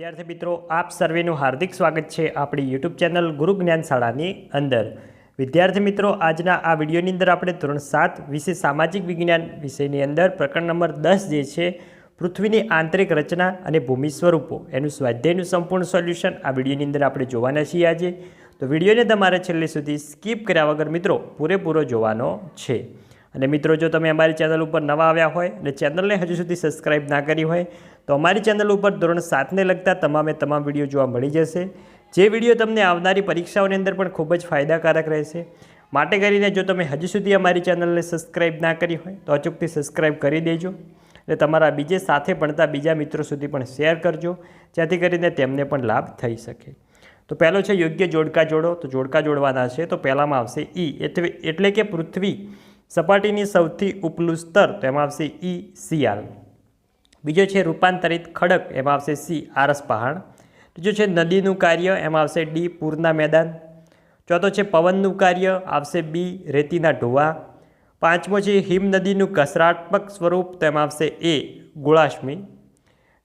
વિદ્યાર્થી મિત્રો, આપ સર્વેનું હાર્દિક સ્વાગત છે આપણી યુટ્યુબ ચેનલ ગુરુ જ્ઞાન શાળાની અંદર. વિદ્યાર્થી મિત્રો, આજના આ વિડીયોની અંદર આપણે ધોરણ સાત વિશે સામાજિક વિજ્ઞાન વિષયની અંદર પ્રકરણ નંબર દસ જે છે, પૃથ્વીની આંતરિક રચના અને ભૂમિ સ્વરૂપો, એનું સ્વાધ્યાયનું સંપૂર્ણ સોલ્યુશન આ વિડીયોની અંદર આપણે જોવાના છીએ આજે. તો વિડીયોને તમારે છેલ્લે સુધી સ્કીપ કર્યા વગર મિત્રો, પૂરેપૂરો જોવાનો છે. અને મિત્રો, જો તમે અમારી ચેનલ ઉપર નવા આવ્યા હોય અને ચેનલને હજુ સુધી સબસ્ક્રાઈબ ના કરી હોય તો અમારી ચેનલ ઉપર ધોરણ સાતને લગતા તમામે તમામ વીડિયો જોવા મળી જશે. જે વીડિયો તમને આવનારી પરીક્ષાઓની અંદર પણ ખૂબ જ ફાયદાકારક રહેશે. માટે કરીને જો તમે હજુ સુધી અમારી ચેનલને સબસ્ક્રાઇબ ના કરી હોય, તો અચૂકથી સબસ્ક્રાઇબ કરી દેજો અને તમારા બીજે સાથે ભણતા બીજા મિત્રો સુધી પણ શેર કરજો, જેથી કરીને તેમને પણ લાભ થઈ શકે. તો પહેલો છે યોગ્ય જોડકા જોડો. તો જોડકા જોડવાના છે. તો પહેલામાં આવશે ઈ. એટલે કે પૃથ્વી સપાટીની સૌથી ઉપલું સ્તર, તો એમાં આવશે ઈ સિયાલ બીજો છે રૂપાંતરિત ખડક, એમાં આવશે સી, આરસ પહાડ. ત્રીજો છે નદીનું કાર્ય, એમાં આવશે ડી, પૂરના મેદાન. ચોથો છે પવનનું કાર્ય, આવશે બી, રેતીના ઢોવા. પાંચમો છે હિમ નદીનું કસરાત્મક સ્વરૂપ, તો એમાં આવશે એ, ગોળાશ્મી.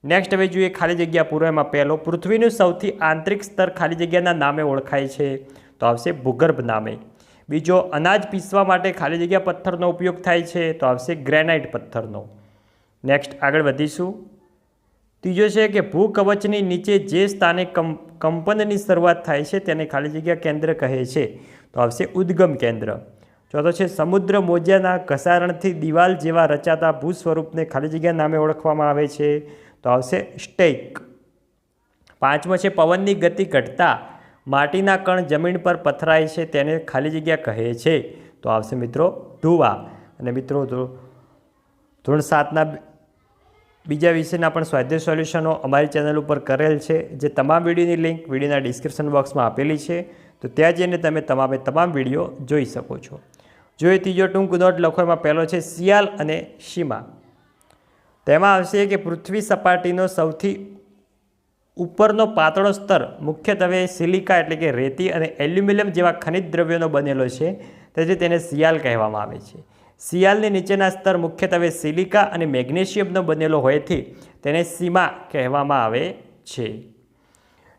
નેક્સ્ટ હવે જોઈએ ખાલી જગ્યા પૂરો, એમાં પહેલો, પૃથ્વીનું સૌથી આંતરિક સ્તર ખાલી જગ્યાના નામે ઓળખાય છે, તો આવશે ભૂગર્ભ નામે. બીજો, અનાજ પીસવા માટે ખાલી જગ્યા પથ્થરનો ઉપયોગ થાય છે, તો આવશે ગ્રેનાઇટ પથ્થરનો. નેક્સ્ટ આગળ વધીશું. ત્રીજો છે કે ભૂકવચની નીચે જે સ્થાને કંપનની શરૂઆત થાય છે તેને ખાલી જગ્યા કેન્દ્ર કહે છે. તો આવશે ઉદ્ગમ કેન્દ્ર. ચોથો છે, સમુદ્ર મોજાના ઘસારણથી દિવાલ જેવા રચાતા ભૂ સ્વરૂપને ખાલી જગ્યા નામે ઓળખવામાં આવે છે. તો આવશે સ્ટેક પાંચમો છે, પવનની ગતિ ઘટતા માટીના કણ જમીન પર પથરાય છે તેને ખાલી જગ્યા કહે છે. તો આવશે મિત્રો, ધુવા. અને મિત્રો ધોરણ સાતના બીજા વિષયના પણ સ્વાધ્યાય સોલ્યુશનો અમારી ચેનલ ઉપર કરેલ છે, જે તમામ વિડીયોની લિંક વિડીયોના ડિસ્ક્રિપ્શન બોક્સમાં આપેલી છે. તો ત્યાં જઈને તમે તમામે તમામ વીડિયો જોઈ શકો છો. જો એ ત્રીજો ટૂંક નોટ લખો એમાં પહેલો છે, શિયાલ અને સીમા તેમાં આવશે કે પૃથ્વી સપાટીનો સૌથી ઉપરનો પાતળો સ્તર મુખ્યત્વે સિલિકા એટલે કે રેતી અને એલ્યુમિનિયમ જેવા ખનિજ દ્રવ્યોનો બનેલો છે. તેથી તેને સિયાલ કહેવામાં આવે છે. સિયાલની નીચેના સ્તર મુખ્યત્વે સિલિકા અને મેગ્નેશિયમનો બનેલો હોયથી તેને સીમા કહેવામાં આવે છે.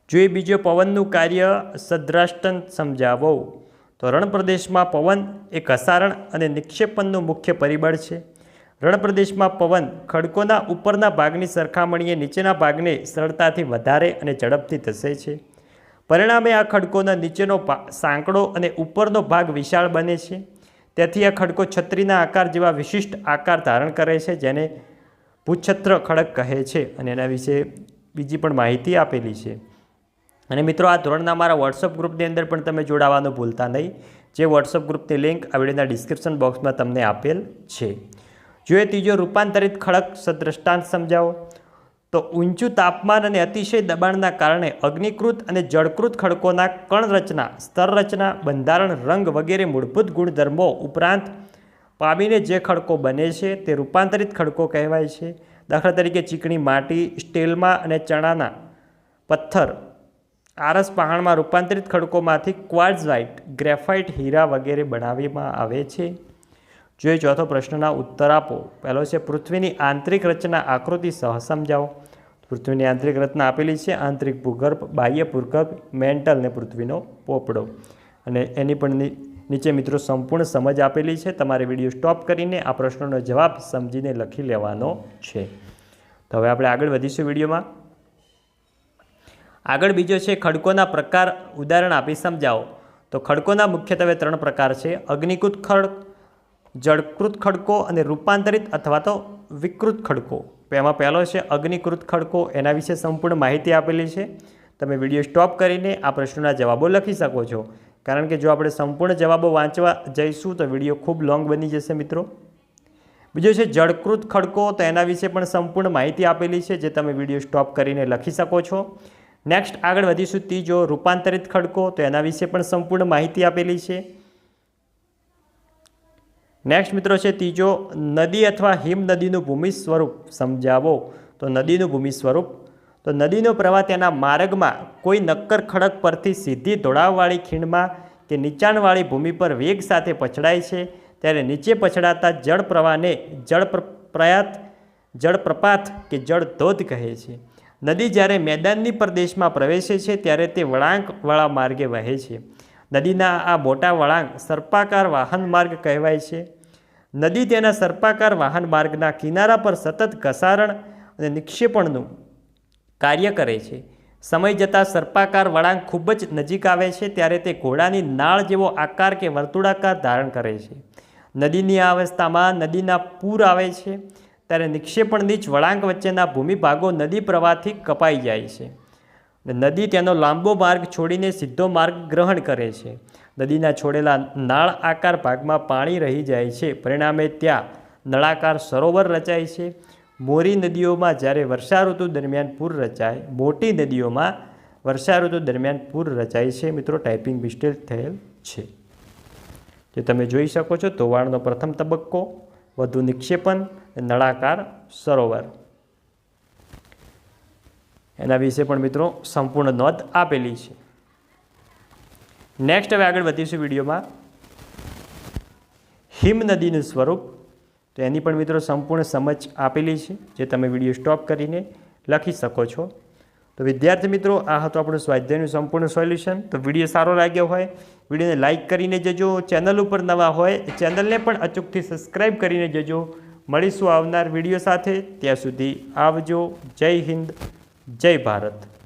જો એ બીજો પવનનું કાર્ય સદ્રાષ્ટન સમજાવો, તો રણપ્રદેશમાં પવન એ ઘસારણ અને નિક્ષેપણનું મુખ્ય પરિબળ છે. રણપ્રદેશમાં પવન ખડકોના ઉપરના ભાગની સરખામણીએ નીચેના ભાગને સરળતાથી વધારે અને ઝડપથી ધસે છે. પરિણામે આ ખડકોના નીચેનો સાંકડો અને ઉપરનો ભાગ વિશાળ બને છે. તેથી આ ખડકો છત્રીના આકાર જેવા વિશિષ્ટ આકાર ધારણ કરે છે, જેને ભૂછત્ર ખડક કહે છે અને એના વિશે બીજી પણ માહિતી આપેલી છે. અને મિત્રો, આ ધોરણના મારા વોટ્સઅપ ગ્રુપની અંદર પણ તમે જોડાવાનું ભૂલતા નહીં. જે વોટ્સઅપ ગ્રુપની લિંક આ વિડીયોના ડિસ્ક્રિપ્શન બોક્સમાં તમને આપેલ છે. જો એ ત્રીજો રૂપાંતરિત ખડક સદ્રષ્ટાંત સમજાવો. તો ઊંચું તાપમાન અને અતિશય દબાણના કારણે અગ્નિકૃત અને જળકૃત ખડકોના કણ રચના સ્તર રચના બંધારણ, રંગ વગેરે મૂળભૂત ગુણધર્મો ઉપરાંત પામીને જે ખડકો બને છે તે રૂપાંતરિત ખડકો કહેવાય છે. દાખલા તરીકે ચીકણી માટી, સ્ટીલમાં અને ચણાના પથ્થર. આરસ પહાણમાં રૂપાંતરિત ખડકોમાંથી ક્વાર્ઝવાઇટ ગ્રેફાઇટ, હીરા વગેરે બનાવવામાં આવે છે. જો એ ચોથો પ્રશ્નના ઉત્તર આપો. પહેલો છે, પૃથ્વીની આંતરિક રચના આકૃતિ સહ સમજાવો. પૃથ્વીની આંતરિક રચના આપેલી છે. આંતરિક ભૂગર્ભ, બાહ્ય ભૂગર્ભ, મેન્ટલ ને પૃથ્વીનો પોપડો. અને એની પણ નીચે મિત્રો સંપૂર્ણ સમજ આપેલી છે. તમારે વીડિયો સ્ટોપ કરીને આ પ્રશ્નોનો જવાબ સમજીને લખી લેવાનો છે. તો હવે આપણે આગળ વધીશું વિડીયોમાં. આગળ બીજો છે, ખડકોના પ્રકાર ઉદાહરણ આપી સમજાવો. તો ખડકોના મુખ્યત્વે ત્રણ પ્રકાર છે. અગ્નિકૃત ખડક જળકૃત ખડકો અને રૂપાંતરિત અથવા તો વિકૃત ખડકો. એમાં પહેલો છે અગ્નિકૃત ખડકો, એના વિશે સંપૂર્ણ માહિતી આપેલી છે. તમે વીડિયો સ્ટોપ કરીને આ પ્રશ્નોના જવાબો લખી શકો છો. કારણ કે જો આપણે સંપૂર્ણ જવાબો વાંચવા જઈશું તો વીડિયો ખૂબ લોંગ બની જશે મિત્રો. બીજો છે જળકૃત ખડકો, તો એના વિશે પણ સંપૂર્ણ માહિતી આપેલી છે, જે તમે વીડિયો સ્ટોપ કરીને લખી શકો છો. નેક્સ્ટ આગળ વધીશું ત્રીજો રૂપાંતરિત ખડકો, તો એના વિશે પણ સંપૂર્ણ માહિતી આપેલી છે. નેક્સ્ટ મિત્રો છે ત્રીજો, નદી અથવા હિમ નદીનું ભૂમિ સ્વરૂપ સમજાવો. તો નદીનું ભૂમિ સ્વરૂપ, તો નદીનો પ્રવાહ તેના માર્ગમાં કોઈ નક્કર ખડક પરથી સીધી ઢોળાવવાળી ખીણમાં કે નીચાણવાળી ભૂમિ પર વેગ સાથે પછડાય છે. ત્યારે નીચે પછડાતા જળ પ્રવાહને જળ પ્રયાત જળપ્રપાત કે જળધોધ કહે છે. નદી જ્યારે મેદાનની પ્રદેશમાં પ્રવેશે છે, ત્યારે તે વળાંકવાળા માર્ગે વહે છે. નદીના આ મોટા વળાંક સર્પાકાર વાહન માર્ગ કહેવાય છે. નદી તેના સર્પાકાર વાહન માર્ગના કિનારા પર સતત ઘસારણ અને નિક્ષેપણનું કાર્ય કરે છે. સમય જતાં સર્પાકાર વળાંક ખૂબ જ નજીક આવે છે ત્યારે તે ઘોડાની નાળ જેવો આકાર કે વર્તુળાકાર ધારણ કરે છે. નદીની આ અવસ્થામાં નદીના પૂર આવે છે ત્યારે નિક્ષેપણની જ વળાંક વચ્ચેના ભૂમિભાગો નદી પ્રવાહથી કપાઈ જાય છે. નદી તેનો લાંબો માર્ગ છોડીને સીધો માર્ગ ગ્રહણ કરે છે. નદીના છોડેલા નાળ આકાર ભાગમાં પાણી રહી જાય છે. પરિણામે ત્યાં નળાકાર સરોવર રચાય છે. મોરી નદીઓમાં જ્યારે વર્ષા ઋતુ દરમિયાન પૂર રચાય, મોટી નદીઓમાં વર્ષા ઋતુ દરમિયાન પૂર રચાય છે. મિત્રો, ટાઈપિંગ મિસ્ટેક થયેલ છે. જે તમે જોઈ શકો છો, ધોવાણનો પ્રથમ તબક્કો, વધુ નિક્ષેપણ, નળાકાર સરોવર. એના વિશે પણ મિત્રો સંપૂર્ણ નોંધ આપેલી છે. નેક્સ્ટ હવે આગળ વધીશું વિડીયોમાં. હિમ નદીનું સ્વરૂપ. તો એની પણ મિત્રો સંપૂર્ણ સમજ આપેલી છે, જે તમે વીડિયો સ્ટોપ કરીને લખી શકો છો. તો વિદ્યાર્થી મિત્રો, આ હતું આપણું સ્વાધ્યાયનું સંપૂર્ણ સોલ્યુશન. તો વીડિયો સારો લાગ્યો હોય, વિડીયોને લાઇક કરીને જજો. ચેનલ ઉપર નવા હોય, ચેનલને પણ અચૂકથી સબસ્ક્રાઈબ કરીને જજો. મળીશું આવનાર વીડિયો સાથે. ત્યાં સુધી આવજો. જય હિન્દ, જય ભારત.